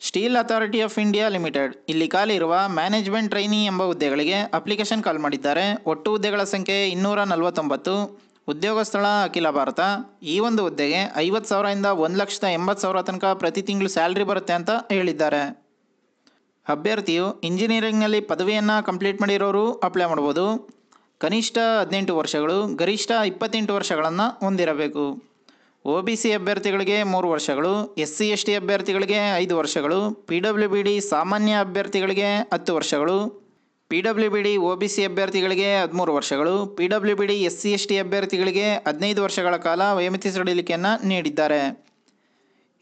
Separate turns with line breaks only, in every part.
Steel authority of India limited. ಇಲ್ಲಿ ಖಾಲಿ ಇರುವ ಮ್ಯಾನೇಜ್ಮೆಂಟ್ ಟ್ರೈನಿ ಎಂಬ ಹುದ್ದೆಗಳಿಗೆ ಅಪ್ಲಿಕೇಶನ್ ಕಾಲ್ ಮಾಡಿದ್ದಾರೆ. ಒಟ್ಟು ಹುದ್ದೆಗಳ ಸಂಖ್ಯೆ ಇನ್ನೂರ ನಲವತ್ತೊಂಬತ್ತು. ಉದ್ಯೋಗ ಸ್ಥಳ ಅಖಿಲ ಭಾರತ. ಈ ಒಂದು ಹುದ್ದೆಗೆ ಐವತ್ತು ಸಾವಿರದಿಂದ ಒಂದು ಲಕ್ಷದ ಎಂಬತ್ತು ಸಾವಿರ ತನಕ ಪ್ರತಿ ತಿಂಗಳು ಸ್ಯಾಲ್ರಿ ಬರುತ್ತೆ ಅಂತ ಹೇಳಿದ್ದಾರೆ. ಅಭ್ಯರ್ಥಿಯು ಇಂಜಿನಿಯರಿಂಗ್ನಲ್ಲಿ ಪದವಿಯನ್ನು ಕಂಪ್ಲೀಟ್ ಮಾಡಿರೋರು ಅಪ್ಲೈ ಮಾಡ್ಬೋದು. ಕನಿಷ್ಠ ಹದಿನೆಂಟು ವರ್ಷಗಳು, ಗರಿಷ್ಠ ಇಪ್ಪತ್ತೆಂಟು ವರ್ಷಗಳನ್ನು ಹೊಂದಿರಬೇಕು. ಒ ಬಿ ಸಿ ಅಭ್ಯರ್ಥಿಗಳಿಗೆ ಮೂರು ವರ್ಷಗಳು, ಎಸ್ ಸಿ, ಎಸ್ ಟಿ ಅಭ್ಯರ್ಥಿಗಳಿಗೆ ಐದು ವರ್ಷಗಳು, ಪಿ ಡಬ್ಲ್ಯೂ ಬಿ ಡಿ ಸಾಮಾನ್ಯ ಅಭ್ಯರ್ಥಿಗಳಿಗೆ ಹತ್ತು ವರ್ಷಗಳು, P W B D O B C ಅಭ್ಯರ್ಥಿಗಳಿಗೆ ಹದಿಮೂರು ವರ್ಷಗಳು, P W B D, S C, S T ಅಭ್ಯರ್ಥಿಗಳಿಗೆ ಹದಿನೈದು ವರ್ಷಗಳ ಕಾಲ ವಯೋಮಿತಿ ಸಡಿಲಿಕೆಯನ್ನು ನೀಡಿದ್ದಾರೆ.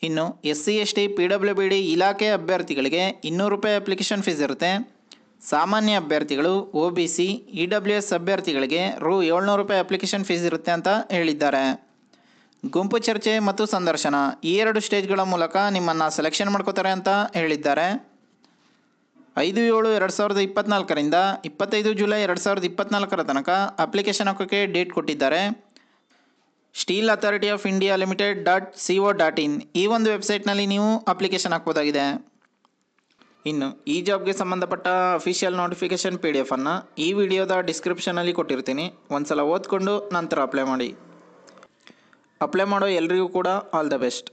ಇನ್ನು S C, S T, P W B D ಇಲಾಖೆ ಅಭ್ಯರ್ಥಿಗಳಿಗೆ ಇನ್ನೂರು ರೂಪಾಯಿ ಅಪ್ಲಿಕೇಶನ್ ಫೀಸ್ ಇರುತ್ತೆ. ಸಾಮಾನ್ಯ ಅಭ್ಯರ್ಥಿಗಳು O B C, E W S ಅಭ್ಯರ್ಥಿಗಳಿಗೆ ರು ಏಳ್ನೂರು ರೂಪಾಯಿ ಅಪ್ಲಿಕೇಶನ್ ಫೀಸ್ ಇರುತ್ತೆ ಅಂತ ಹೇಳಿದ್ದಾರೆ. ಗುಂಪು ಚರ್ಚೆ ಮತ್ತು ಸಂದರ್ಶನ ಈ ಎರಡು ಸ್ಟೇಜ್ಗಳ ಮೂಲಕ ನಿಮ್ಮನ್ನು ಸೆಲೆಕ್ಷನ್ ಮಾಡ್ಕೋತಾರೆ ಅಂತ ಹೇಳಿದ್ದಾರೆ. ಐದು ಏಳು ಎರಡು ಸಾವಿರದ ಇಪ್ಪತ್ನಾಲ್ಕರಿಂದ ಇಪ್ಪತ್ತೈದು ಜುಲೈ ಎರಡು ಸಾವಿರದ ಇಪ್ಪತ್ನಾಲ್ಕರ ತನಕ ಅಪ್ಲಿಕೇಶನ್ ಹಾಕೋಕ್ಕೆ ಡೇಟ್ ಕೊಟ್ಟಿದ್ದಾರೆ. Steel Authority of India Limited dot C O dot in ಈ ಒಂದು ವೆಬ್ಸೈಟ್ನಲ್ಲಿ ನೀವು ಅಪ್ಲಿಕೇಶನ್ ಹಾಕ್ಬೋದಾಗಿದೆ. ಇನ್ನು ಈ ಜಾಬ್ಗೆ ಸಂಬಂಧಪಟ್ಟ ಅಫಿಷಿಯಲ್ ನೋಟಿಫಿಕೇಶನ್ ಪಿ ಡಿ ಎಫನ್ನು ಈ ವಿಡಿಯೋದ ಡಿಸ್ಕ್ರಿಪ್ಷನಲ್ಲಿ ಕೊಟ್ಟಿರ್ತೀನಿ. ಒಂದು ಸಲ ಓದ್ಕೊಂಡು ನಂತರ ಅಪ್ಲೈ ಮಾಡಿ. ಅಪ್ಲೈ ಮಾಡೋ ಎಲ್ರಿಗೂ ಕೂಡ ಆಲ್ ದ ಬೆಸ್ಟ್